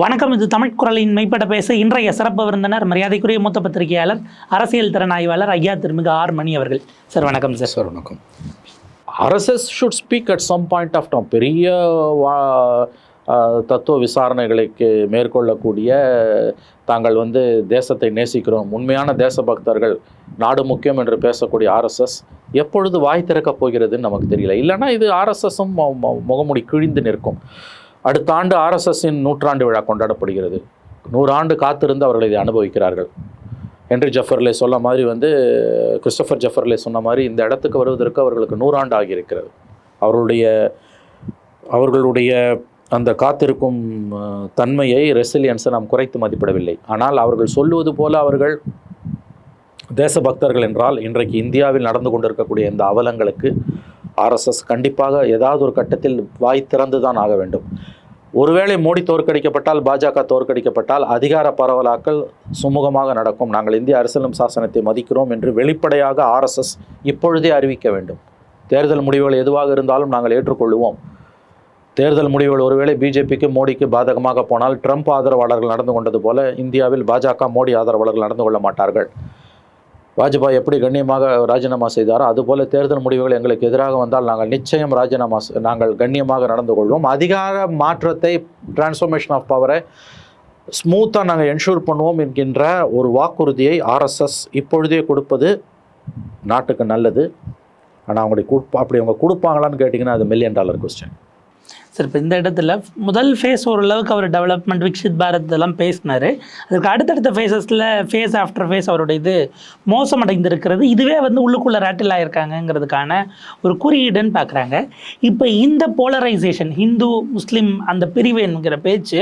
வணக்கம் இது தமிழ் குரலின் மெய்ப்பட பேச இன்றைய சிறப்பு விருந்தினர் மரியாதைக்குரிய மூத்த பத்திரிகையாளர் அரசியல் திறன் ஆய்வாளர் ஐயா திருமிகு ஆர் மணி அவர்கள். சார் வணக்கம் சார். சார் வணக்கம். RSS should speak at some point of time பெரிய வா தத்துவ விசாரணைகளுக்கு மேற்கொள்ளக்கூடிய தாங்கள் வந்து தேசத்தை நேசிக்கிறோம். உண்மையான தேசபக்தர்கள் நாடு முக்கியம் என்று பேசக்கூடிய ஆர்எஸ்எஸ் எப்பொழுது வாய் திறக்கப் போகிறதுன்னு நமக்கு தெரியல. இல்லைன்னா இது ஆர்எஸ்எஸும் முகமுடி கிழிந்து நிற்கும். அடுத்த ஆண்டு ஆர்எஸ்எஸ்ஸின் நூற்றாண்டு விழா கொண்டாடப்படுகிறது. நூறாண்டு காத்திருந்து அவர்கள் இதை அனுபவிக்கிறார்கள். ஹென்ரி ஜஃபர்லே சொன்ன மாதிரி வந்து கிறிஸ்டபர் ஜஃபர்லே சொன்ன மாதிரி இந்த இடத்துக்கு வருவதற்கு அவர்களுக்கு நூறாண்டு ஆகியிருக்கிறது. அவர்களுடைய அவர்களுடைய அந்த காத்திருக்கும் தன்மையை ரெசிலியன்ஸை நாம் குறைத்து மதிப்பிடவில்லை. ஆனால் அவர்கள் சொல்லுவது போல அவர்கள் தேசபக்தர்கள் என்றால் இன்றைக்கு இந்தியாவில் நடந்து கொண்டிருக்கக்கூடிய இந்த அவலங்களுக்கு ஆர்எஸ்எஸ் கண்டிப்பாக ஏதாவது ஒரு கட்டத்தில் வாய் திறந்து தான் ஆக வேண்டும். ஒருவேளை மோடி தோற்கடிக்கப்பட்டால் பாஜக தோற்கடிக்கப்பட்டால் அதிகார பரவலாக்கல் சுமூகமாக நடக்கும். நாங்கள் இந்திய அரசியலும் சாசனத்தை மதிக்கிறோம் என்று வெளிப்படையாக ஆர்எஸ்எஸ் இப்பொழுதே அறிவிக்க வேண்டும். தேர்தல் முடிவுகள் எதுவாக இருந்தாலும் நாங்கள் ஏற்றுக்கொள்வோம். தேர்தல் முடிவுகள் ஒருவேளை பிஜேபிக்கு மோடிக்கு பாதகமாக போனால் ட்ரம்ப் ஆதரவாளர்கள் நடந்து கொண்டது போல இந்தியாவில் பாஜக மோடி ஆதரவாளர்கள் நடந்து கொள்ள மாட்டார்கள். வாஜ்பாய் எப்படி கண்ணியமாக ராஜினாமா செய்தாரோ அதுபோல தேர்தல் முடிவுகள் எங்களுக்கு எதிராக வந்தால் நாங்கள் நிச்சயம் ராஜினாமா நாங்கள் கண்ணியமாக நடந்து கொள்வோம். அதிகார மாற்றத்தை டிரான்ஸ்ஃபர்மேஷன் ஆஃப் பவரை ஸ்மூத்தாக நாங்கள் என்ஷூர் பண்ணுவோம் என்கின்ற ஒரு வாக்குறுதியை ஆர்எஸ்எஸ் இப்பொழுதே கொடுப்பது நாட்டுக்கு நல்லது. ஆனால் அவங்களுடைய கொடுப்பா அப்படி அவங்க கொடுப்பாங்களான்னு கேட்டிங்கன்னா அது மில்லியன் டாலர் கொஸ்டின் சரி இப்போ இந்த இடத்துல முதல் ஃபேஸ் ஓரளவுக்கு அவர் டெவலப்மெண்ட் விக்ஷித் பாரத் எல்லாம் பேசினாரு. அதுக்கு அடுத்தடுத்த ஃபேஸஸில் ஃபேஸ் ஆஃப்டர் ஃபேஸ் அவருடைய இது மோசமடைந்திருக்கிறது. இதுவே வந்து உள்ளுக்குள்ளே ரேட்டில் ஆகிருக்காங்கங்கிறதுக்கான ஒரு குறியீடுன்னு பார்க்குறாங்க இப்போ இந்த போலரைசேஷன் ஹிந்து முஸ்லீம் அந்த பிரிவு என்கிற பேச்சு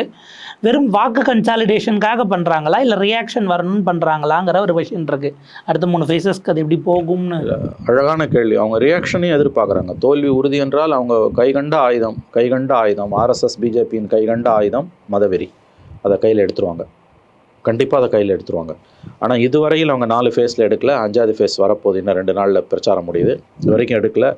வெறும் வாக்கு கன்சாலிடேஷனுக்காக பண்ணுறாங்களா இல்லை ரியாக்ஷன் வரணும்னு பண்ணுறாங்களாங்கிற ஒரு விஷயம் இருக்குது அடுத்த மூணு ஃபேஸஸ்க்கு அது எப்படி போகும்னு? அழகான கேள்வி. அவங்க ரியாக்ஷனையும் எதிர்பார்க்குறாங்க தோல்வி உறுதி என்றால் அவங்க கைகண்ட ஆயுதம். கைகண்ட ஆயுதம் ஆர்எஸ்எஸ் பிஜேபியின் கைகண்ட ஆயுதம் மதவெறி. அதை கையில் எடுத்துருவாங்க. கண்டிப்பாக அதை கையில் எடுத்துருவாங்க. ஆனால் இதுவரையில் அவங்க நாலு ஃபேஸில் எடுக்கல. அஞ்சாவது ஃபேஸ் வரப்போகுது. இன்னும் ரெண்டு நாளில் பிரச்சாரம் முடியுது. இது வரைக்கும் எடுக்கல.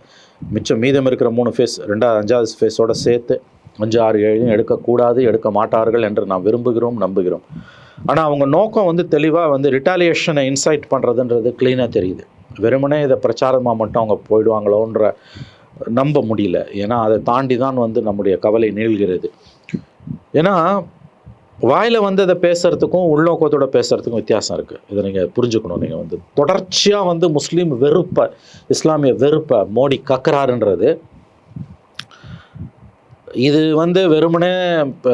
மிச்சம் மீதம் இருக்கிற மூணு ஃபேஸ் ரெண்டாவது அஞ்சாவது ஃபேஸோட சேர்த்து அஞ்சு ஆறு ஏழையும் எடுக்கக்கூடாது எடுக்க மாட்டார்கள் என்று நாம் விரும்புகிறோம் நம்புகிறோம். ஆனால் அவங்க நோக்கம் வந்து தெளிவாக வந்து ரிட்டாலியேஷனை இன்சைட் பண்ணுறதுன்றது க்ளீனாக தெரியுது. வெறுமனே இதை பிரச்சாரமாக மட்டும் அவங்க போயிடுவாங்களோன்ற நம்ப முடியல. ஏன்னா அதை தாண்டி தான் வந்து நம்முடைய கவலை நீள்கிறது. ஏன்னா வாயில் வந்து அதை பேசுகிறதுக்கும் உள்நோக்கத்தோட பேசுகிறதுக்கும் வித்தியாசம் இருக்குது இதை நீங்கள் புரிஞ்சுக்கணும். நீங்கள் வந்து தொடர்ச்சியாக வந்து முஸ்லீம் வெறுப்பை இஸ்லாமிய வெறுப்பை மோடி கக்கறாருன்றது. இது வந்து வெறுமனே இப்போ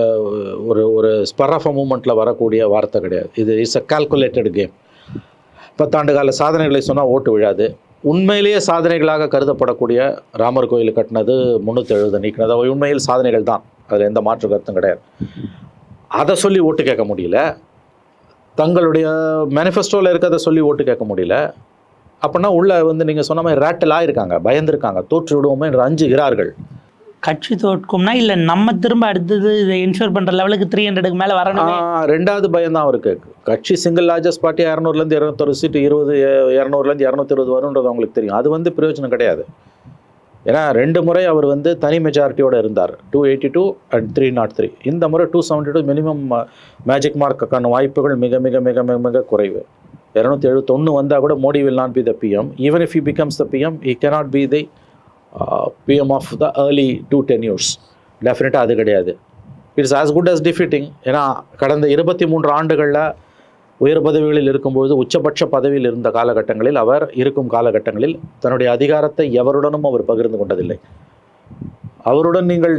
ஒரு ஒரு ஸ்பர் ஆஃப் மூமெண்ட்டில் வரக்கூடிய வார்த்தை கிடையாது. இது இட்ஸ் அ கால்குலேட்டட் கேம் பத்தாண்டு கால சாதனைகளை சொன்னால் ஓட்டு விழாது. உண்மையிலேயே சாதனைகளாக கருதப்படக்கூடிய ராமர் கோயில் கட்டினது முந்நூற்றி எழுபது நீக்கினது. அவை உண்மையில் சாதனைகள் தான். அதில் எந்த மாற்று கருத்தும் கிடையாது. அதை சொல்லி ஓட்டு கேட்க முடியல. தங்களுடைய மேனிஃபெஸ்டோவில் இருக்கிறத சொல்லி ஓட்டு கேட்க முடியல. அப்படின்னா உள்ள வந்து நீங்கள் சொன்ன மாதிரி ரேட்டில் ஆயிருக்காங்க பயந்துருக்காங்க தோற்று விடுவோமே என்று அஞ்சுகிறார்கள். கட்சி தோற்கும்னா இல்லை நம்ம திரும்ப அடுத்தது இதை இன்ஷூர் பண்ணுற லெவலுக்கு த்ரீ ஹண்ட்ரடுக்கு மேலே வரணும். ரெண்டாவது பயம் தான் அவருக்கு. கட்சி சிங்கிள் லார்ஜஸ்ட் பார்ட்டி இரநூறுலேருந்து இரநூத்தொரு சீட்டு இருபது இரநூறுலேருந்து இரநூத்தி இருபது வரும்ன்றது அவங்களுக்கு தெரியும். அது வந்து பிரயோஜனம் கிடையாது. ஏன்னா ரெண்டு முறை அவர் வந்து தனி மெஜாரிட்டியோடு இருந்தார். Two eighty two and three not three இந்த முறை two seventy two minimum magic மார்க்குக்கான வாய்ப்புகள் மிக மிக மிக மிக மிக குறைவு. இரநூத்தி எழுபத்தொன்று வந்தால் கூட Modi will not be the PM even if you becomes the PM he cannot be the PM of the early two ten years டெஃபினட்டாக அது கிடையாது. It's as good as defeating ஏன்னா கடந்த இருபத்தி மூன்று ஆண்டுகளில் உயர் பதவிகளில் இருக்கும்பொழுது உச்சபட்ச பதவியில் இருந்த காலகட்டங்களில் அவர் இருக்கும் காலகட்டங்களில் தன்னுடைய அதிகாரத்தை எவருடனும் அவர் பகிர்ந்து கொண்டதில்லை. அவருடன் நீங்கள்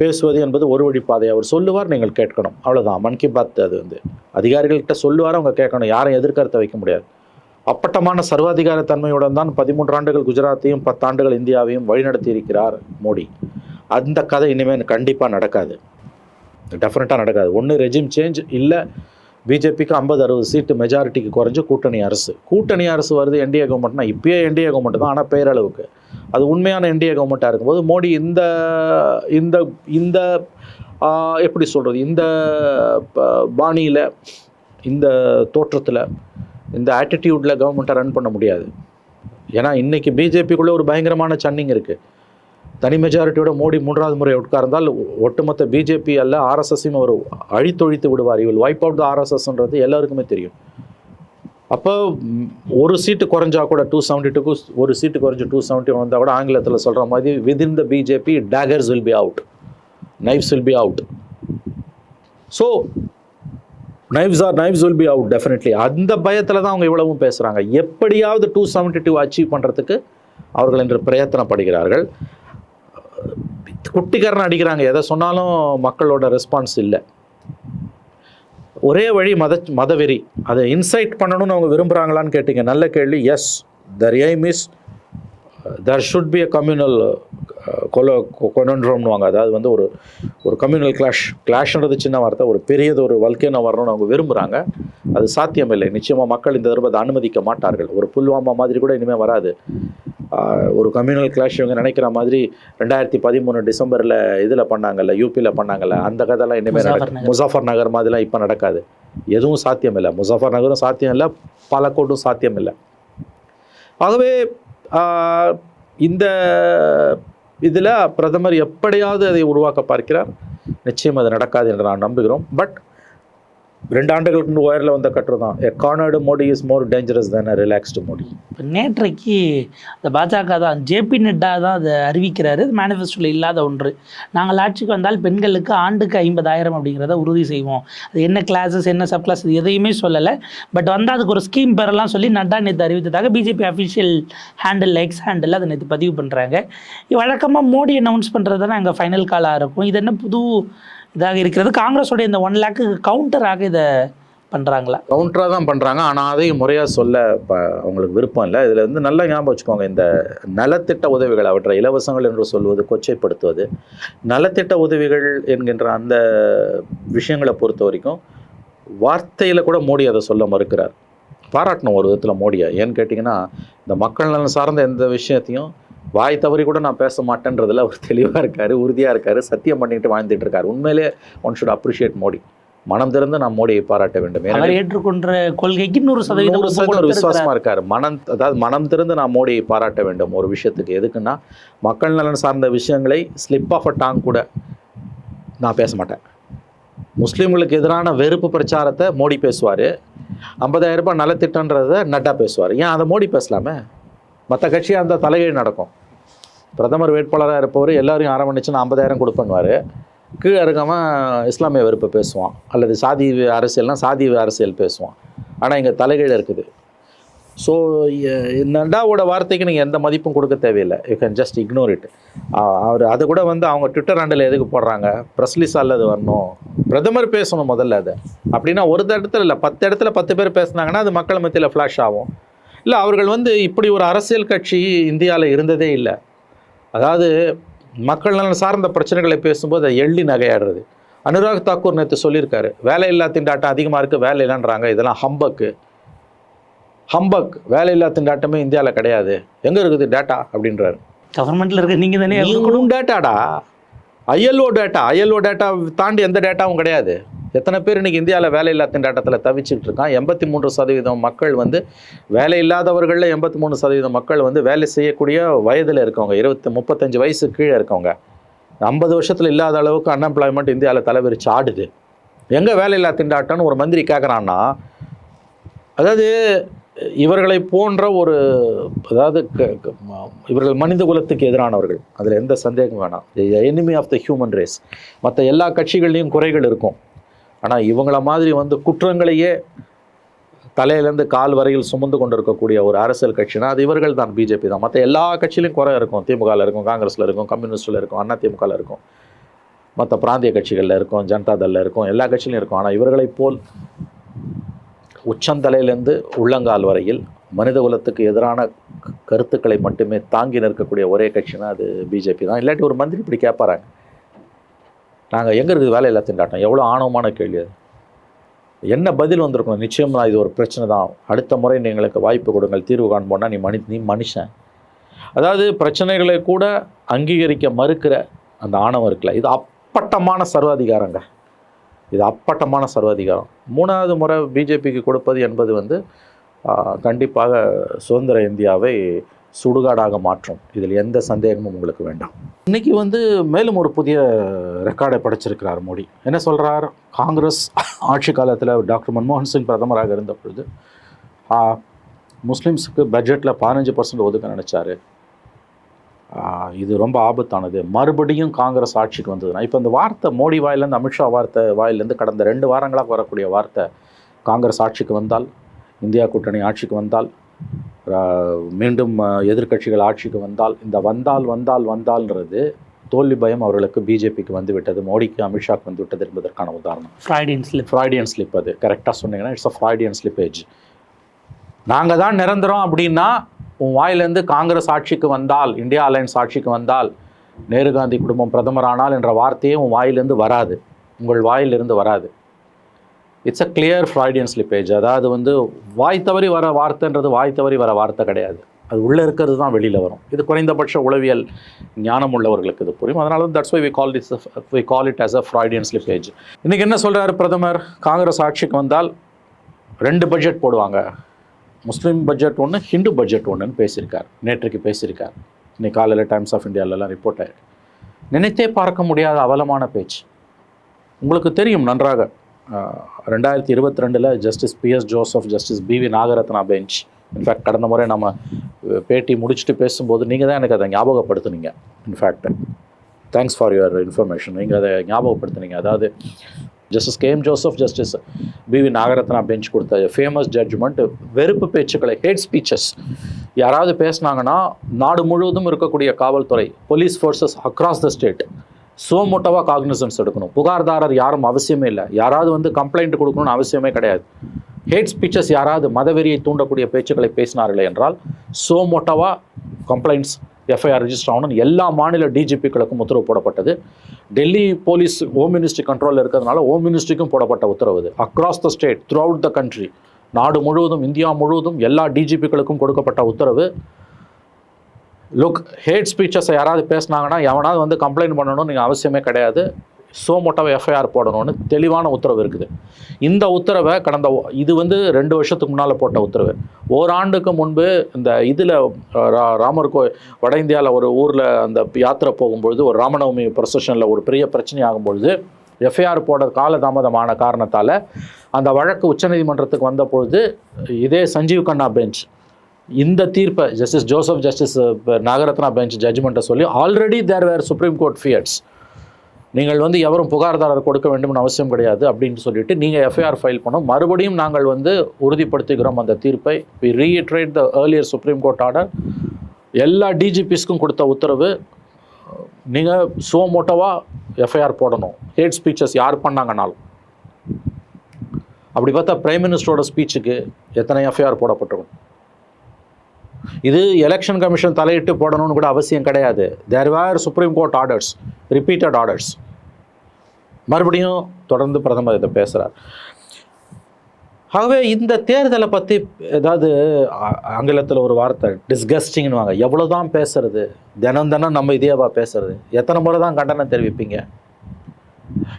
பேசுவது என்பது ஒரு வழிப்பாதை அவர் சொல்லுவார் நீங்கள் கேட்கணும். அவ்வளோதான் மன் கி பாத் அது வந்து. அதிகாரிகள்கிட்ட சொல்லுவார் அவங்க கேட்கணும். யாரும் எதிர்கருத்தை வைக்க முடியாது. அப்பட்டமான சர்வாதிகார தன்மையுடன் தான் பதிமூன்று ஆண்டுகள் குஜராத்தையும் பத்தாண்டுகள் இந்தியாவையும் வழிநடத்தி இருக்கிறார் மோடி. அந்த கதை இனிமேல் கண்டிப்பாக நடக்காது. டெஃபினட்டாக நடக்காது. ஒன்று ரெஜிம் சேஞ்ச் இல்லை பிஜேபிக்கு ஐம்பது அறுபது சீட்டு மெஜாரிட்டிக்கு குறைஞ்சு கூட்டணி அரசு. கூட்டணி அரசு வருது என்டிஏ கவர்மெண்ட்னா இப்பயே என்டிஏ கவர்மெண்ட் தான் ஆனால் பேரளவுக்கு. அது உண்மையான என்டிஏ கவர்மெண்ட்டாக இருக்கும்போது மோடி இந்த இந்த இந்த எப்படி சொல்கிறது இந்த பாணியில் இந்த தோற்றத்தில் இந்த ஆட்டிடியூட்டில் கவர்மெண்ட்டை ரன் பண்ண முடியாது. ஏன்னா இன்றைக்கி பிஜேபிக்குள்ளே ஒரு பயங்கரமான சன்னிங் இருக்குது தனி மெஜாரிட்டியோட மோடி மூன்றாவது முறை உட்கார்ந்தால் ஒட்டுமொத்த பிஜேபி அல்ல ஆர்எஸ்எஸையும் அவர் அழித்தொழித்து விடுவார். இவள் வைப் அவுட் த ஆர்எஸ்எஸ்ன்றது எல்லாருக்குமே தெரியும். அப்போ ஒரு சீட்டு குறைஞ்சா கூட டூ செவன்ட்டி டூக்கு ஒரு சீட்டு குறைஞ்சி டூ செவன்ட்டி வந்தால் கூட ஆங்கிலத்தில் சொல்கிற மாதிரி within the BJP daggers will be out knives will be out so knives are knives will be out definitely அந்த பயத்தில் தான் அவங்க இவ்வளவும் பேசுகிறாங்க எப்படியாவது டூ செவன்ட்டி டூ அச்சீவ் பண்ணுறதுக்கு அவர்கள் இன்று பிரயத்தனப்படுகிறார்கள். குட்டிக்காரன் அடிக்கிறாங்க. எதை சொன்னாலும் மக்களோட ரெஸ்பான்ஸ் இல்லை. ஒரே வழி மத மதவெறி. அதை இன்சைட் பண்ணணும்னு அவங்க விரும்புகிறாங்களான்னு கேட்டிங்க. நல்ல கேள்வி. Yes their aim is there should be a communal கொலோ கொனன்ட்ரோம்னுவாங்க அதாவது வந்து ஒரு ஒரு கம்யூனல் கிளாஷ் கிளாஷ்ன்றது சின்ன வார்த்தை. ஒரு பெரியது ஒரு வல்கேனோ வரணும்னு அவங்க விரும்புகிறாங்க அது சாத்தியமில்லை. நிச்சயமாக மக்கள் இந்த தடவை அதை அனுமதிக்க மாட்டார்கள். ஒரு புல்வாமா மாதிரி கூட இனிமேல் வராது. ஒரு கம்யூனல் கிளாஷ் இவங்க நினைக்கிற மாதிரி ரெண்டாயிரத்தி பதிமூணு டிசம்பரில் இதில் பண்ணாங்கல்ல யூபியில் பண்ணாங்கல்ல அந்த கதைலாம் இனிமேல் முசாஃபர் நகர். முசாஃபர் நகர் மாதிரிலாம் இப்போ நடக்காது. எதுவும் சாத்தியம் இல்லை. முசாஃபர் நகரும் சாத்தியம் இல்லை பாலக்கோட்டும் சாத்தியம் இல்லை. ஆகவே இந்த இதில் பிரதமர் எப்படியாவது அதை உருவாக்க பார்க்கிறார்? நிச்சயம் அது நடக்காது என்று நான் நம்புகிறோம். பட் ரெண்டு ஆண்டுகளுக்கு முன்பு ஒயரில் வந்த கட்டுரை தான். Cornered Modi is more dangerous than a relaxed Modi இப்போ நேற்றைக்கு இந்த பாஜக தான் ஜேபி நட்டா தான் அதை அறிவிக்கிறாரு. மேனிஃபெஸ்டோவில் இல்லாத ஒன்று. நாங்கள் ஆட்சிக்கு வந்தால் பெண்களுக்கு ஆண்டுக்கு ஐம்பதாயிரம் அப்படிங்கிறத உறுதி செய்வோம். அது என்ன கிளாஸஸ் என்ன சப் கிளாஸ் இது எதையுமே சொல்லலை. பட் வந்து அதுக்கு ஒரு ஸ்கீம் பெறலாம் சொல்லி நட்டா நேற்று அறிவித்ததாக BJP official handle X handle அதை நேற்று பதிவு பண்ணுறாங்க வழக்கமாக மோடி அனௌன்ஸ் பண்ணுறது தான் அங்கே ஃபைனல் காலாக இருக்கும். இது என்ன புது இதாக இருக்கிறது. காங்கிரஸோடைய இந்த ஒன் லேக்கு கவுண்டராக இதை பண்ணுறாங்களா கவுண்டராக தான் பண்ணுறாங்க ஆனால் அதையும் முறையாக சொல்ல இப்போ அவங்களுக்கு விருப்பம் இல்லை. இதில் வந்து நல்லா ஞாபகம் வச்சுக்கோங்க. இந்த நலத்திட்ட உதவிகள் அவற்றை இலவசங்கள் என்று சொல்வது கொச்சைப்படுத்துவது நலத்திட்ட உதவிகள் என்கின்ற அந்த விஷயங்களை பொறுத்த வரைக்கும் வார்த்தையில் கூட மோடி அதை சொல்ல மறுக்கிறார். பாராட்டணும் ஒரு விதத்தில் மோடியை. ஏன்னு கேட்டிங்கன்னா இந்த மக்கள் நலன் சார்ந்த எந்த விஷயத்தையும் வாய் தவறி கூட நான் பேச மாட்டேன்றதுல அவர் தெளிவாக இருக்கார் உறுதியாக இருக்கார் சத்தியம் பண்ணிட்டு வாழ்ந்துட்டு இருக்காரு. உண்மையிலே ஒன் ஷுட் அப்ரிஷியேட் மோடி. மனம் திறந்து நான் மோடியை பாராட்ட வேண்டும். அவர் ஏற்றுக்கொண்ட கொள்கைக்கு நூறு சதவீதம் நூறு ஒப்பு சதவீதம் கொடுத்திருக்கிறார். விசுவாசமா இருக்காரு. மனம் அதாவது மனம் திறந்து நான் மோடியை பாராட்ட வேண்டும் ஒரு விஷயத்துக்கு. எதுக்குன்னா மக்கள் நலன் சார்ந்த விஷயங்களை ஸ்லிப் ஆஃப் அ டாங் கூட நான் பேச மாட்டேன். முஸ்லீம்களுக்கு எதிரான வெறுப்பு பிரச்சாரத்தை மோடி பேசுவார். ஐம்பதாயிரம் ரூபாய் நலத்திட்டன்றதை நட்டா பேசுவார். ஏன் அதை மோடி பேசலாமே? மற்ற கட்சியாக இருந்தால் தலைகீழ் நடக்கும். பிரதமர் வேட்பாளராக இருப்பவர் எல்லாரையும் அரவணைச்சு ஐம்பதாயிரம் கொடுப்பேன்னுவார் கீழே இருக்காமல் இஸ்லாமிய வெறுப்பை பேசுவான். அல்லது சாதி அரசியல்னால் சாதி அரசியல் பேசுவான். ஆனால் இங்கே தலைகீழ் இருக்குது. ஸோ நண்டாவோட வார்த்தைக்கு நீங்கள் எந்த மதிப்பும் கொடுக்க தேவையில்லை. You can just ignore it அவர் அது கூட வந்து அவங்க ட்விட்டர் ஹேண்டில் எதுக்கு போடுறாங்க? ப்ரெஸ்லிஸ் அல்லது வரணும்? பிரதமர் பேசணும் முதல்ல அதை. அப்படின்னா ஒரு இடத்துல இல்லை பத்து இடத்துல பத்து பேர் பேசுனாங்கன்னா அது மக்கள் மத்தியில் ஃப்ளாஷ் ஆகும். இல்லை அவர்கள் வந்து இப்படி ஒரு அரசியல் கட்சி இந்தியாவில் இருந்ததே இல்லை. அதாவது மக்கள் நலன் சார்ந்த பிரச்சனைகளை பேசும்போது அதை எள்ளி நகையாடுறது. அனுராக் தாக்கூர் நேற்று சொல்லியிருக்காரு வேலையில்லா திண்டாட்டம் அதிகமாக இருக்குது வேலை இல்லைன்றாங்க. இதெல்லாம் ஹம்பக்கு. ஹம்பக். வேலையில்லா திண்டாட்டமே இந்தியாவில் கிடையாது. எங்கே இருக்குது டேட்டா அப்படின்றாரு. கவர்மெண்ட்ல இருக்க. நீங்க தானே டேட்டாடா ஐஎல்ஓ டேட்டா ஐஎல்ஓ டேட்டா தாண்டி எந்த டேட்டாவும் கிடையாது. எத்தனை பேர் இன்னைக்கு இந்தியாவில் வேலையில்லா திண்டாட்டத்தில் தவிச்சிட்டு இருக்கான்? எண்பத்தி மூன்று சதவீதம் மக்கள் வந்து வேலை இல்லாதவர்களில் எண்பத்தி மூணு சதவீதம் மக்கள் வந்து வேலை செய்யக்கூடிய வயதில் இருக்கவங்க இருபத்தி முப்பத்தஞ்சு வயசு கீழே இருக்கவங்க. ஐம்பது வருஷத்தில் இல்லாத அளவுக்கு அன்எம்ப்ளாய்மெண்ட் இந்தியாவில் தலைவிரிச்சு ஆடுது. எங்கே வேலையில்லா திண்டாட்டம்னு ஒரு மந்திரி கேட்குறான்னா அதாவது இவர்களை போன்ற ஒரு அதாவது க- க- ம- இவர்கள் மனித குலத்துக்கு எதிரானவர்கள். அதில் எந்த சந்தேகம் வேணாம். Enemy of the human race மற்ற எல்லா கட்சிகள்லேயும் குறைகள் இருக்கும். ஆனால் இவங்கள மாதிரி வந்து குற்றங்களையே தலையிலேருந்து கால் வரையில் சுமந்து கொண்டு இருக்கக்கூடிய ஒரு அரசியல் கட்சினா அது இவர்கள் தான் பிஜேபி தான். மற்ற எல்லா கட்சியிலையும் குறை இருக்கும். திமுகவில் இருக்கும் காங்கிரஸில் இருக்கும் கம்யூனிஸ்டில் இருக்கும் அண்ணா திமுகவில் இருக்கும். மற்ற பிராந்திய கட்சிகளில் இருக்கும் ஜனதா தளில் இருக்கும் எல்லா கட்சியிலும் இருக்கும். ஆனால் இவர்களைப் போல் உச்சந்தலையிலேருந்து உள்ளங்கால் வரையில் மனித குலத்துக்கு எதிரான க- கருத்துக்களை மட்டுமே தாங்கி நிற்கக்கூடிய ஒரே கட்சினா அது பிஜேபி தான். இல்லாட்டி ஒரு மந்திரி இப்படி கேட்பாராங்க நாங்கள் எங்கே இருக்குது வேலையில்லா திண்டாட்டம் எவ்வளோ ஆணவமான கேள்வி அது. என்ன பதில் வந்திருக்கணும் நிச்சயம் நான் இது ஒரு பிரச்சனை தான். அடுத்த முறை எங்களுக்கு வாய்ப்பு கொடுங்கள். தீர்வு காண்போம்னா நீ மனி நீ மனுஷன். அதாவது பிரச்சனைகளை கூட அங்கீகரிக்க மறுக்கிற அந்த ஆணவம் இருக்குல்ல. இது அப்பட்டமான சர்வாதிகாரங்க. இது அப்பட்டமான சர்வாதிகாரம். மூணாவது முறை பிஜேபிக்கு கொடுப்பது என்பது வந்து கண்டிப்பாக சுதந்திர இந்தியாவை சுடுகாடாக மாற்றும். இதில் எந்த சந்தேகமும் உங்களுக்கு வேண்டாம். இன்னைக்கு வந்து மேலும் ஒரு புதிய ரெக்கார்டை படைச்சிருக்கிறார் மோடி. என்ன சொல்கிறார் காங்கிரஸ் ஆட்சி காலத்தில் டாக்டர் மன்மோகன் சிங் பிரதமராக இருந்த பொழுது முஸ்லீம்ஸுக்கு பட்ஜெட்டில் பதினஞ்சு பர்சன்ட் ஒதுக்க நினச்சாரு. இது ரொம்ப ஆபத்தானது. மறுபடியும் காங்கிரஸ் ஆட்சிக்கு வந்ததுன்னா இப்போ இந்த வார்த்தை மோடி வாயிலேருந்து அமித்ஷா வார்த்தை வாயிலேருந்து கடந்த ரெண்டு வாரங்களாக வரக்கூடிய வார்த்தை காங்கிரஸ் ஆட்சிக்கு வந்தால் இந்தியா கூட்டணி ஆட்சிக்கு வந்தால் மீண்டும் எதிர்க்கட்சிகள் ஆட்சிக்கு வந்தால் இந்த வந்தால் வந்தால் வந்தால்ன்றது தோல்வி பயம் அவர்களுக்கு பிஜேபிக்கு வந்து விட்டது மோடிக்கு அமித்ஷாக்கு வந்து விட்டது என்பதற்கான உதாரணம். ஃப்ரைடின் ஸ்லிப். ஃப்ராய்டியன் ஸ்லிப் அது. கரெக்டாக சொன்னீங்கன்னா இட்ஸ் அ ஃப்ராய்டியன் ஸ்லிப்பேஜ் நாங்கள் தான் நிரந்தரம் அப்படின்னா உன் வாயிலேருந்து காங்கிரஸ் ஆட்சிக்கு வந்தால் இந்தியா அலையன்ஸ் ஆட்சிக்கு வந்தால் நேரு காந்தி குடும்பம் பிரதமரானால் என்ற வார்த்தையே உன் வாயிலிருந்து வராது. உங்கள் வாயிலிருந்து வராது. It's a clear Freudian slippage அதாவது வந்து வாய் தவறி வர வார்த்தைன்றது வாய் தவறி வர வார்த்தை கிடையாது. அது உள்ளே இருக்கிறது தான் வெளியில் வரும். இது குறைந்தபட்ச உளவியல் ஞானம் உள்ளவர்களுக்கு இது புரியும். அதனால that's why we call it's we call it as a Freudian slippage இன்றைக்கி என்ன சொல்கிறாரு பிரதமர்? காங்கிரஸ் ஆட்சிக்கு வந்தால் ரெண்டு பட்ஜெட் போடுவாங்க. முஸ்லீம் பட்ஜெட் ஒன்று ஹிந்து பட்ஜெட் ஒன்றுன்னு பேசியிருக்கார். நேற்றுக்கு பேசியிருக்கார். இன்னைக்கு காலையில் டைம்ஸ் ஆஃப் இந்தியாவிலலாம் ரிப்போர்ட் ஆயிருக்கு. நினைத்தே பார்க்க முடியாத அவலமான பேச்சு. உங்களுக்கு தெரியும் நன்றாக. ரெண்டாயிரத்தி இருபத்தி ரெண்டில் Justice PS Joseph Justice BV Nagarathna bench. In fact கடந்த முறை நம்ம பேட்டி முடிச்சுட்டு பேசும்போது நீங்கள் தான் எனக்கு அதை ஞாபகப்படுத்துனீங்க. In fact thanks for your information நீங்கள் அதை ஞாபகப்படுத்துனீங்க. அதாவது Justice KM Joseph Justice BV Nagarathna bench கொடுத்த ஃபேமஸ் ஜட்ஜ்மெண்ட் வெறுப்பு பேச்சுக்களை ஹேட் ஸ்பீச்சஸ் யாராவது பேசுனாங்கன்னா நாடு முழுவதும் இருக்கக்கூடிய காவல்துறை police forces across the state சோமோட்டோவாக cognizance எடுக்கணும். புகார்தாரர் யாரும் அவசியமே இல்லை. யாராவது வந்து கம்ப்ளைண்ட் கொடுக்கணும்னு அவசியமே கிடையாது. ஹேட் ஸ்பீச்சஸ் யாராவது மதவெறியை தூண்டக்கூடிய பேச்சுக்களை பேசினார்களே என்றால் சோமோட்டோவாக கம்ப்ளைண்ட்ஸ் எஃப்ஐஆர் ரிஜிஸ்டர் ஆகணும்னு எல்லா மாநில டிஜிபிக்களுக்கும் உத்தரவு போடப்பட்டது. டெல்லி போலீஸ் ஹோம் மினிஸ்ட்ரி கண்ட்ரோலில் இருக்கிறதுனால ஹோம் மினிஸ்ட்ரிக்கும் போடப்பட்ட உத்தரவு இது. Across the state throughout the country நாடு முழுவதும் இந்தியா முழுவதும் எல்லா டிஜிபிக்களுக்கும் கொடுக்கப்பட்ட உத்தரவு. லுக் ஹேட் ஸ்பீச்சஸை யாராவது பேசினாங்கன்னா எவனாவது வந்து கம்ப்ளைண்ட் பண்ணணும்னு நீங்கள் அவசியமே கிடையாது. சோ மொட்டாவை எஃப்ஐஆர் போடணும்னு தெளிவான உத்தரவு இருக்குது. இந்த உத்தரவை கடந்த இது வந்து ரெண்டு வருஷத்துக்கு முன்னால் போட்ட உத்தரவு. ஓராண்டுக்கு முன்பு இந்த இதில் ராமர் கோ வட இந்தியாவில் ஒரு ஊரில் அந்த யாத்திரை போகும்பொழுது ஒரு ராமநவமி ப்ரொசஷனில் ஒரு பெரிய பிரச்சனை ஆகும்பொழுது எஃப்ஐஆர் போட காலதாமதமான காரணத்தால் அந்த வழக்கு உச்சநீதிமன்றத்துக்கு வந்த பொழுது இதே சஞ்சீவ் கண்ணா பெஞ்ச் இந்த தீர்ப்பை Justice Joseph Justice Nagarathna bench ஜட்ஜ்மெண்ட்டை சொல்லி already there were Supreme Court fiats நீங்கள் வந்து எவரும் புகார்தாரர் கொடுக்க வேண்டும்னு அவசியம் கிடையாது அப்படின்னு சொல்லிட்டு நீங்கள் எஃப்ஐஆர் ஃபைல் பண்ணோம். மறுபடியும் நாங்கள் வந்து உறுதிப்படுத்துகிறோம் அந்த தீர்ப்பை. We reiterate the earlier Supreme Court order எல்லா டிஜிபிஸ்க்கும் கொடுத்த உத்தரவு நீங்கள் சோமோட்டோவாக எஃப்ஐஆர் போடணும். ஹேட் ஸ்பீச்சஸ் யார் பண்ணாங்கனாலும். அப்படி பார்த்தா பிரைம் மினிஸ்டரோட ஸ்பீச்சுக்கு எத்தனை எஃப்ஐஆர் போடப்பட்டிருக்கும்? இது எலெக்ஷன் கமிஷன் தலையிட்டு போடணும்னு கூட அவசியம் கிடையாது. There were Supreme Court orders repeated orders மறுபடியும் தொடர்ந்து பிரதமர் இதை பேசுகிறார் ஆகவே இந்த தேர்தலை பற்றி ஏதாவது ஆங்கிலத்தில் ஒரு வார்த்தை டிஸ்கஸ்டிங்னு வாங்க எவ்வளோ தான் பேசுறது? தினம் தினம் நம்ம இதேவா பேசுறது? எத்தனை முறை தான் கண்டனம் தெரிவிப்பீங்க?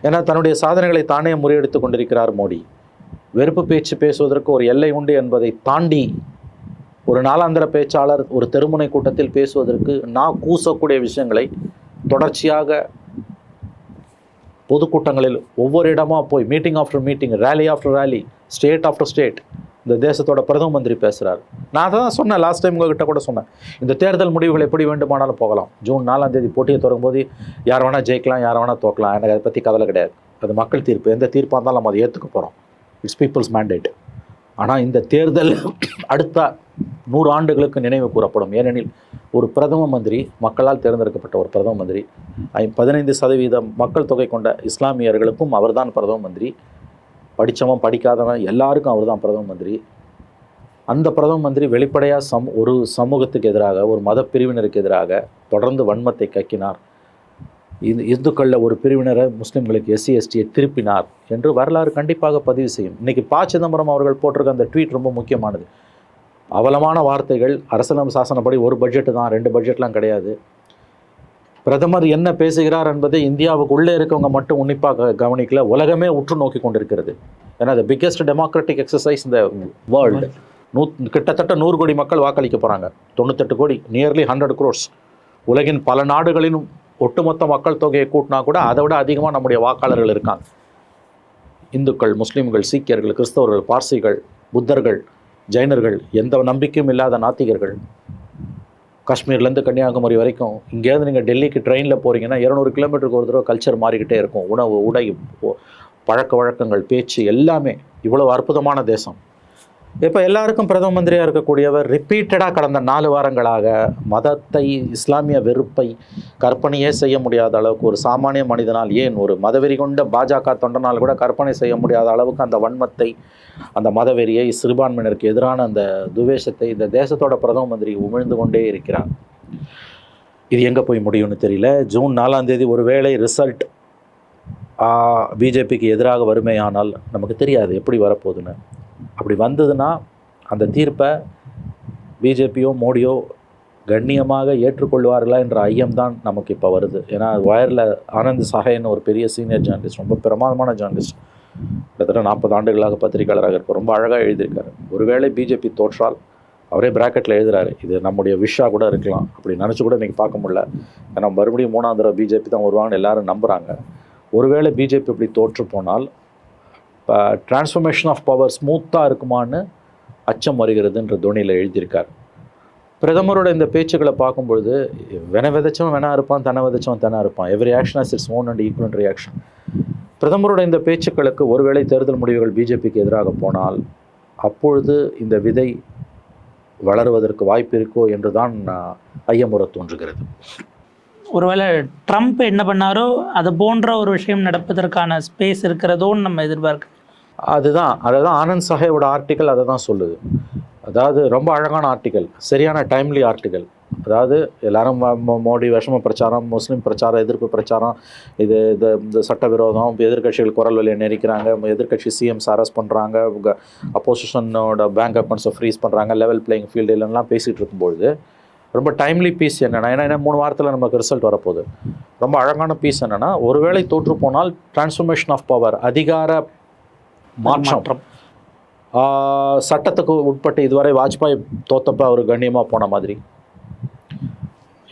ஏன்னா தன்னுடைய சாதனைகளை தானே முறியடித்து கொண்டிருக்கிறார் மோடி. வெறுப்பு பேச்சு பேசுவதற்கு ஒரு எல்லை உண்டு என்பதை தாண்டி ஒரு நாளாந்திர பேச்சாளர் ஒரு தெருமுனை கூட்டத்தில் பேசுவதற்கு நான் கூசக்கூடிய விஷயங்களை தொடர்ச்சியாக பொதுக்கூட்டங்களில் ஒவ்வொரு இடமா போய் meeting after meeting rally after rally state after state இந்த தேசத்தோட பிரதம மந்திரி பேசுகிறார் நான் தான் சொன்னேன் லாஸ்ட் டைம் உங்ககிட்ட கூட சொன்னேன். இந்த தேர்தல் முடிவுகள் எப்படி வேண்டுமானாலும் போகலாம். ஜூன் நாலாம் தேதி போட்டியை தொடங்கும்போது யார் வேணால் ஜெயிக்கலாம் யார் வேணால் தோக்கலாம் எனக்கு அதை பற்றி கவலை கிடையாது. அது மக்கள் தீர்ப்பு. எந்த தீர்ப்பாக இருந்தாலும் நம்ம அதை ஏற்றுக்க போகிறோம் இட்ஸ் பீப்புள்ஸ் மேண்டேட் ஆனால் இந்த தேர்தல் அடுத்த நூறு ஆண்டுகளுக்கு நினைவு கூறப்படும். ஏனெனில் ஒரு பிரதம மந்திரி மக்களால் தேர்ந்தெடுக்கப்பட்ட ஒரு பிரதம மந்திரி ஐ பதினைந்து சதவீதம் மக்கள் தொகை கொண்ட இஸ்லாமியர்களுக்கும் அவர்தான் பிரதம மந்திரி. படித்தவன் படிக்காதவன் எல்லாருக்கும் அவர்தான் பிரதம மந்திரி. அந்த பிரதம மந்திரி வெளிப்படையாக சம் ஒரு சமூகத்துக்கு எதிராக ஒரு மத பிரிவினருக்கு எதிராக தொடர்ந்து வன்மத்தை கக்கினார். இது இந்துக்களில் ஒரு பிரிவினரை முஸ்லீம்களுக்கு எஸ்சி எஸ்டியை திருப்பினார் என்று வரலாறு கண்டிப்பாக பதிவு செய்யும். இன்றைக்கி ப. சிதம்பரம் அவர்கள் போட்டிருக்க அந்த ட்வீட் ரொம்ப முக்கியமானது. அவலமான வார்த்தைகள் அரசியலம் சாசனப்படி ஒரு பட்ஜெட்டு தான் ரெண்டு பட்ஜெட்லாம் கிடையாது. பிரதமர் என்ன பேசுகிறார் என்பதை இந்தியாவுக்கு உள்ளே இருக்கவங்க மட்டும் உன்னிப்பாக கவனிக்கல. உலகமே உற்று நோக்கி கொண்டிருக்கிறது. ஏன்னா த பிக்கெஸ்ட் டெமோக்ராட்டிக் எக்ஸசைஸ் இந்த வேர்ல்டு நூ கிட்டத்தட்ட நூறு கோடி மக்கள் வாக்களிக்க போகிறாங்க தொண்ணூத்தெட்டு கோடி நியர்லி ஹண்ட்ரட் க்ரோர்ஸ் உலகின் பல நாடுகளின் ஒட்டுமொத்த மக்கள் தொகையை கூட்டினா கூட அதை விட அதிகமாக நம்முடைய வாக்காளர்கள் இருக்காங்க. இந்துக்கள் முஸ்லீம்கள் சீக்கியர்கள் கிறிஸ்தவர்கள் பார்சிகள் புத்தர்கள் ஜைனர்கள் எந்த நம்பிக்கையும் இல்லாத நாத்திகர்கள் காஷ்மீர்லேருந்து கன்னியாகுமரி வரைக்கும் இங்கேருந்து நீங்கள் டெல்லிக்கு ட்ரெயினில் போகிறீங்கன்னா இரநூறு கிலோமீட்டருக்கு ஒரு தடவை கல்ச்சர் மாறிக்கிட்டே இருக்கும். உணவு உடை பழக்க வழக்கங்கள் பேச்சு எல்லாமே இவ்வளவு அற்புதமான தேசம். இப்போ எல்லாருக்கும் பிரதம மந்திரியாக இருக்கக்கூடியவர் ரிப்பீட்டடாக கடந்த நாலு வாரங்களாக மதத்தை இஸ்லாமிய வெறுப்பை கற்பனையே செய்ய முடியாத அளவுக்கு ஒரு சாமானிய மனிதனால் ஏன் ஒரு மதவெறி கொண்ட பாஜக தொண்டனால் கூட கற்பனை செய்ய முடியாத அளவுக்கு அந்த வன்மத்தை அந்த மதவெறியை சிறுபான்மையினருக்கு எதிரான அந்த துவேஷத்தை இந்த தேசத்தோட பிரதம மந்திரி உமிழ்ந்து கொண்டே இருக்கிறார். இது எங்கே போய் முடியும்னு தெரியல. ஜூன் நாலாம் தேதி ஒருவேளை ரிசல்ட் பிஜேபிக்கு எதிராக வறுமையானால் நமக்கு தெரியாது எப்படி வரப்போகுதுன்னு. அப்படி வந்ததுன்னா அந்த தீர்ப்பை பிஜேபியோ மோடியோ கண்ணியமாக ஏற்றுக்கொள்வார்களா என்ற ஐயம்தான் நமக்கு இப்போ வருது. ஏன்னா வயரில் ஆனந்த் சஹேன்னு ஒரு பெரிய சீனியர் ஜேர்னலிஸ்ட் ரொம்ப பிரமாதமான ஜேர்னலிஸ்ட் கிட்டத்தட்ட நாற்பது ஆண்டுகளாக பத்திரிகையாளராக இருப்பார். ரொம்ப அழகாக எழுதியிருக்காரு. ஒருவேளை பிஜேபி தோற்றால் அவரே பிராக்கெட்டில் எழுதுறாரு இது நம்முடைய விஷா கூட இருக்கலாம். அப்படி நினச்சி கூட இன்றைக்கி பார்க்க முடியல. ஏன்னா மறுபடியும் மூணாம் தடவை பிஜேபி தான் வருவாங்கன்னு எல்லாரும் நம்புகிறாங்க ஒருவேளை பிஜேபி இப்படி தோற்று போனால் இப்போ டிரான்ஸ்ஃபர்மேஷன் ஆஃப் பவர் ஸ்மூத்தாக இருக்குமான்னு அச்சம் வருகிறதுன்ற துணியில் எழுதியிருக்கார். பிரதமரோட இந்த பேச்சுக்களை பார்க்கும்பொழுது வென விதைச்சவன் வேணா இருப்பான் தன விதைச்சவன் தானே இருப்பான். Every action has its own and equal reaction பிரதமரோட இந்த பேச்சுக்களுக்கு ஒருவேளை தேர்தல் முடிவுகள் பிஜேபிக்கு எதிராக போனால் அப்பொழுது இந்த விதை வளருவதற்கு வாய்ப்பு இருக்கோ என்று தான் ஐயமுற தோன்றுகிறது. ஒருவேளை ட்ரம்ப் என்ன பண்ணாரோ அது போன்ற ஒரு விஷயம் நடப்பதற்கான ஸ்பேஸ் இருக்கிறதோன்னு நம்ம எதிர்பார்க்க. அதுதான். அதுதான் ஆனந்த் சாஹேவோட ஆர்டிக்கல் அதை தான் சொல்லுது. அதாவது ரொம்ப அழகான ஆர்டிக்கல் சரியான டைம்லி ஆர்டிக்கல் அதாவது எல்லாரும் ம- ம- மோடி விஷம பிரச்சாரம் முஸ்லீம் பிரச்சாரம் எதிர்ப்பு பிரச்சாரம் இது இது இந்த சட்டவிரோதம் எதிர்க்கட்சிகள் குரல் வழியை நெரிக்கிறாங்க எதிர்க்கட்சி சிஎம்ஸ் அரெஸ்ட் பண்ணுறாங்க அப்போசிஷனோட பேங்க் அக்கௌண்ட்ஸை ஃப்ரீஸ் பண்ணுறாங்க லெவல் பிளேயிங் ஃபீல்டு இல்லைன்னா பேசிகிட்டு இருக்கும்பொழுது ரொம்ப டைம்லி பீஸ் என்னென்னா ஏன்னா மூணு வாரத்தில் நமக்கு ரிசல்ட் வரப்போகுது. ரொம்ப அழகான பீஸ் என்னென்னா ஒருவேளை தோற்று போனால் டிரான்ஸ்ஃபர்மேஷன் ஆஃப் பவர் அதிகார மாற்றம். சட்டத்துக்கு உட்பட்டு இதுவரை வாஜ்பாய் தோத்தப்ப அவர் கண்ணியமாக போன மாதிரி.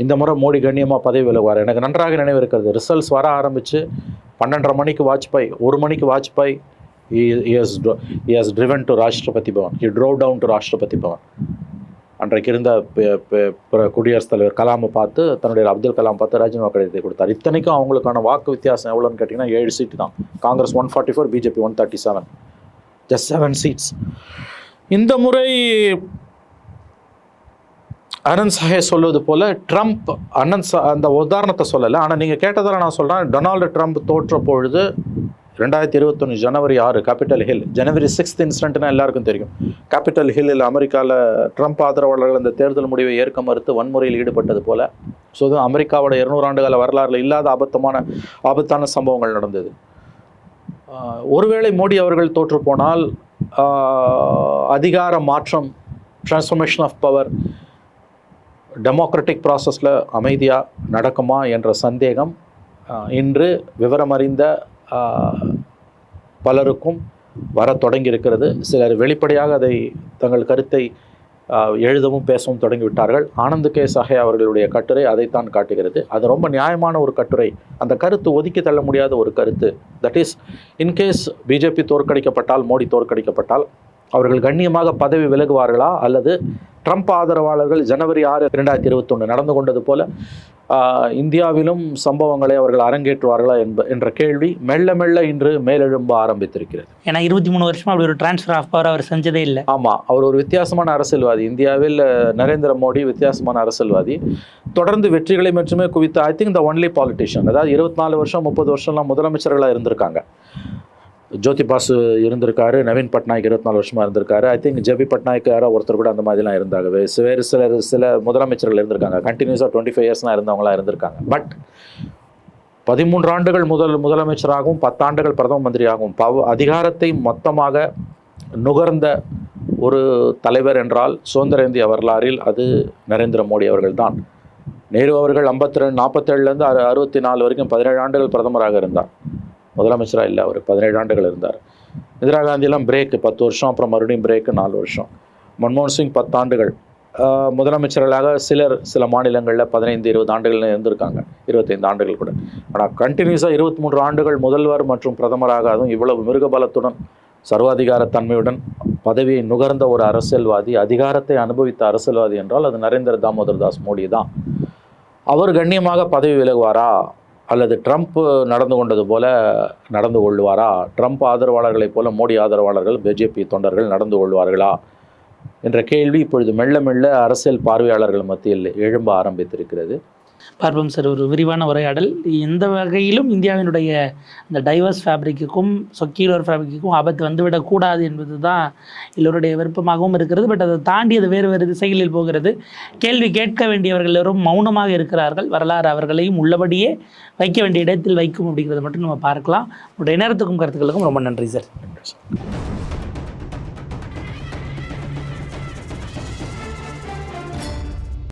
இந்த முறை மோடி கண்ணியமாக பதவி விலகுவார். எனக்கு நன்றாக நினைவு இருக்கிறது. ரிசல்ட்ஸ் வர ஆரம்பித்து பன்னெண்டரை மணிக்கு வாஜ்பாய் ஒரு மணிக்கு Vajpayee is is driven to Rashtrapati Bhavan he drove down to Rashtrapati Bhavan அன்றைக்கு இருந்த குடியரசுத் தலைவர் கலாமை பார்த்து தன்னுடைய அப்துல் கலாம் பார்த்து ராஜினாமா கடிதத்தை கொடுத்தார். இத்தனைக்கும் அவங்களுக்கான வாக்கு வித்தியாசம் எவ்வளோன்னு கேட்டிங்கன்னா ஏழு சீட்டு தான். Congress one forty four BJP one thirty seven just seven seats இந்த முறை அனந்த் சாஹே சொல்வது போல் ட்ரம்ப் அனந்த் சா அந்த உதாரணத்தை சொல்லலை. ஆனால் நீங்கள் கேட்டதால் நான் சொல்கிறேன் டொனால்டு ட்ரம்ப் தோற்ற பொழுது ரெண்டாயிரத்தி இருபத்தொன்று ஜனவரி ஆறு கேபிட்டல் ஹில் ஜனவரி சிக்ஸ்த் இன்சிடென்ட்னா எல்லாருக்கும் தெரியும். கேபிட்டல் ஹில்லில் அமெரிக்காவில் ட்ரம்ப் ஆதரவாளர்கள் இந்த தேர்தல் முடிவை ஏற்க மறுத்து வன்முறையில் ஈடுபட்டது போல ஸோ இது அமெரிக்காவோட இருநூறு ஆண்டுகால வரலாறுல இல்லாத ஆபத்தமான ஆபத்தான சம்பவங்கள் நடந்தது. ஒருவேளை மோடி அவர்கள் தோற்று போனால் அதிகார மாற்றம் டிரான்ஸ்ஃபர்மேஷன் ஆஃப் பவர் டெமோக்ராட்டிக் ப்ராசஸில் அமைதியாக நடக்குமா என்ற சந்தேகம் இன்று விவரமறிந்த பலருக்கும் வரத் தொடங்கி இருக்கிறது சிலர் வெளிப்படையாக அதை தங்கள் கருத்தை எழுதவும் பேசவும் தொடங்கிவிட்டார்கள். ஆனந்த் கே சஹே அவர்களுடைய கட்டுரை அதைத்தான் காட்டுகிறது. அது ரொம்ப நியாயமான ஒரு கட்டுரை. அந்த கருத்து ஒதுக்கி தள்ள முடியாத ஒரு கருத்து. That is in case BJP தோற்கடிக்கப்பட்டால் Modi தோற்கடிக்கப்பட்டால் அவர்கள் கண்ணியமாக பதவி விலகுவார்களா? அல்லது ட்ரம்ப் ஆதரவாளர்கள் ஜனவரி ஆறு இரண்டாயிரத்தி இருபத்தொன்று நடந்து கொண்டது போல இந்தியாவிலும் சம்பவங்களை அவர்கள் அரங்கேற்றுவார்களா என்ப என்ற கேள்வி மெல்ல மெல்ல இன்று மேலெழும்ப ஆரம்பித்திருக்கிறது. ஏன்னா இருபத்தி மூணு வருஷமா அப்படி ஒரு டிரான்ஸ்ஃபர் ஆஃப் பவர் அவர் செஞ்சதே இல்லை. ஆமாம் அவர் ஒரு வித்தியாசமான அரசியல்வாதி. இந்தியாவில் நரேந்திர மோடி வித்தியாசமான அரசியல்வாதி. தொடர்ந்து வெற்றிகளை மட்டுமே குவித்த I think the only politician அதாவது இருபத்தி நாலு வருஷம் முப்பது வருஷம்லாம் முதலமைச்சர்களாக இருந்திருக்காங்க. ஜோதி பாசு இருந்திருக்காரு நவீன் பட்நாயக் இருபத்தி நாலு வருஷமாக இருந்திருக்காரு. ஐ திங்க் ஜெபி பட்நாயக் யாரோ ஒருத்தர் கூட அந்த மாதிரிலாம் இருந்தாங்க வேறு சிலர் சில முதலமைச்சர்கள் இருந்திருக்காங்க. கண்டினியூஸாக டுவெண்ட்டி ஃபைவ் இயர்ஸ்லாம் இருந்தவங்களாம் இருந்திருக்காங்க. பட் பதிமூன்று ஆண்டுகள் முதல் முதலமைச்சராகவும் பத்தாண்டுகள் பிரதம மந்திரியாகவும் பவ அதிகாரத்தை மொத்தமாக நுகர்ந்த ஒரு தலைவர் என்றால் சுதந்திர இந்திய வரலாறில் அது நரேந்திர மோடி அவர்கள்தான். நேரு அவர்கள் ஐம்பத்தி ரெண்டு நாற்பத்தேழுலேருந்து அறு அறுபத்தி நாலு வரைக்கும் பதினேழு ஆண்டுகள் பிரதமராக இருந்தார். முதலமைச்சராக இல்லை அவர் பதினேழு ஆண்டுகள் இருந்தார். இந்திரா காந்தியெல்லாம் பிரேக்கு பத்து வருஷம் அப்புறம் மறுபடியும் பிரேக்கு நாலு வருஷம். மன்மோகன் சிங் பத்தாண்டுகள். முதலமைச்சர்களாக சிலர் சில மாநிலங்களில் பதினைந்து இருபது ஆண்டுகள் இருந்திருக்காங்க. இருபத்தைந்து ஆண்டுகள் கூட. ஆனால் கண்டினியூஸாக இருபத்தி மூன்று ஆண்டுகள் முதல்வர் மற்றும் பிரதமராக அதுவும் இவ்வளவு மிருகபலத்துடன் சர்வாதிகார தன்மையுடன் பதவியை நுகர்ந்த ஒரு அரசியல்வாதி அதிகாரத்தை அனுபவித்த அரசியல்வாதி என்றால் அது நரேந்திர தாமோதர் தாஸ் மோடி தான் அவர் கண்ணியமாக பதவி விலகுவாரா? அல்லது ட்ரம்ப் நடந்து கொண்டது போல நடந்து கொள்வாரா ட்ரம்ப் ஆதரவாளர்களைப் போல மோடி ஆதரவாளர்கள் பிஜேபி தொண்டர்கள் நடந்து கொள்வார்களா? என்ற கேள்வி இப்பொழுது மெல்ல மெல்ல அரசியல் பார்வையாளர்கள் மத்தியில் எழும்ப ஆரம்பித்திருக்கிறது. பார்ப்போம் சார் ஒரு விரிவான உரையாடல். எந்த வகையிலும் இந்தியாவினுடைய அந்த டைவர்ஸ் ஃபேப்ரிக்குக்கும் சொக்கீலர் ஃபேப்ரிக்குக்கும் ஆபத்து வந்துவிடக்கூடாது என்பது தான் எல்லோருடைய விருப்பமாகவும் இருக்கிறது. பட் அதை தாண்டி அது வேறு வேறு திசைகளில் போகிறது. கேள்வி கேட்க வேண்டியவர்கள் எல்லோரும் மௌனமாக இருக்கிறார்கள். வரலாறு அவர்களையும் உள்ளபடியே வைக்க வேண்டிய இடத்தில் வைக்கும் அப்படிங்கிறத மட்டும் நம்ம பார்க்கலாம். உங்களுடைய நேரத்துக்கும் கருத்துக்களுக்கும் ரொம்ப நன்றி சார். நன்றி சார்.